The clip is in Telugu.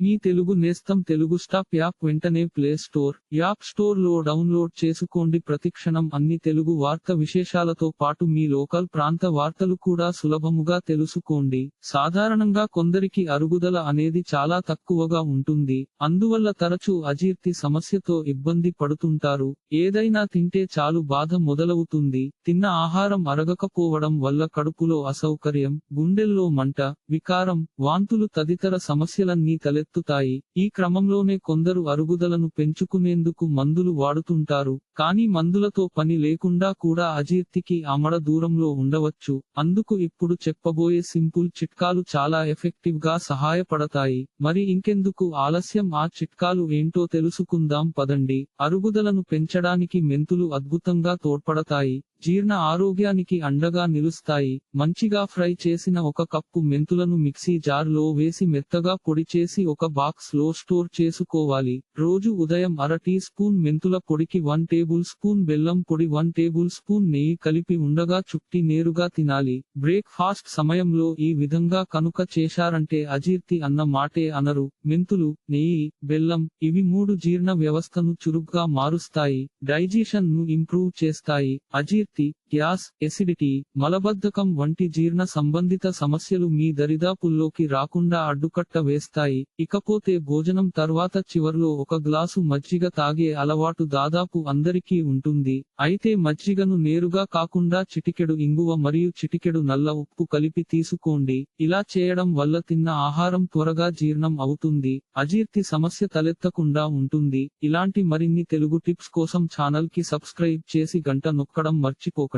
మీ తెలుగు నేస్తం తెలుగు స్టాప్ యాప్ వెంటనే ప్లే స్టోర్ యాప్ స్టోర్లో డౌన్లోడ్ చేసుకోండి. ప్రతిక్షణం అన్ని తెలుగు వార్త విశేషాలతో పాటు మీ లోకల్ ప్రాంత వార్తలు కూడా సులభముగా తెలుసుకోండి. సాధారణంగా కొందరికి అరుగుదల అనేది చాలా తక్కువగా ఉంటుంది. అందువల్ల తరచూ అజీర్తి సమస్యతో ఇబ్బంది పడుతుంటారు. ఏదైనా తింటే చాలు బాధ మొదలవుతుంది. తిన్న ఆహారం అరగకపోవడం వల్ల కడుపులో అసౌకర్యం గుండెల్లో మంట వికారం వాంతులు తదితర సమస్యలన్నీ తలెత్తుతాయి ఈ క్రమంలోనే కొందరు అరుగుదలను పెంచుకునేందుకు మందులు వాడుతుంటారు. కానీ మందులతో పని లేకుండా కూడా అజీర్తికి అమడ దూరంలో ఉండవచ్చు. అందుకు ఇప్పుడు చెప్పబోయే సింపుల్ చిట్కాలు చాలా ఎఫెక్టివ్గా సహాయపడతాయి. మరి ఇంకెందుకు ఆలస్యం? ఆ చిట్కాలు ఏంటో తెలుసుకుందాం పదండి. అరుగుదలను పెంచడానికి మెంతులు అద్భుతంగా తోడ్పడతాయి. జీర్ణ ఆరోగ్యానికి అండగా నిలుస్తాయి. మంచిగా ఫ్రై చేసిన ఒక కప్పు మెంతులను మిక్సీ జార్లో వేసి మెత్తగా పొడి చేసి ఒక బాక్స్లో స్టోర్ చేసుకోవాలి. రోజు ఉదయం అర టీ స్పూన్ మెంతుల పొడికి వన్ టేబుల్ స్పూన్ బెల్లం పొడి వన్ టేబుల్ స్పూన్ నెయ్యి కలిపి ఉండగా చుట్టి నేరుగా తినాలి. బ్రేక్ ఫాస్ట్ సమయంలో ఈ విధంగా కనుక చేశారంటే అజీర్తి అన్న మాటే అనరు. మెంతులు నెయ్యి బెల్లం ఇవి మూడు జీర్ణ వ్యవస్థను చురుగ్గా మారుస్తాయి. డైజెషన్ను ఇంప్రూవ్ చేస్తాయి. అజీర్తి ವ್ಯಕ್ತಿ గ్యాస్ ఎసిడిటీ మలబద్ధకం వంటి జీర్ణ సంబంధిత సమస్యలు మీ దరిదాపుల్లోకి రాకుండా అడ్డుకట్ట వేస్తాయి. ఇకపోతే భోజనం తర్వాత చివర్లో ఒక గ్లాసు మజ్జిగ తాగే అలవాటు దాదాపు అందరికీ ఉంటుంది. అయితే మజ్జిగను నేరుగా కాకుండా చిటికెడు ఇంగువ మరియు చిటికెడు నల్ల ఉప్పు కలిపి తీసుకోండి. ఇలా చేయడం వల్ల తిన్న ఆహారం త్వరగా జీర్ణం అవుతుంది. అజీర్తి సమస్య తలెత్తకుండా ఉంటుంది. ఇలాంటి మరిన్ని తెలుగు టిప్స్ కోసం ఛానల్కి సబ్స్క్రైబ్ చేసి గంట నొక్కడం మర్చిపోకండి.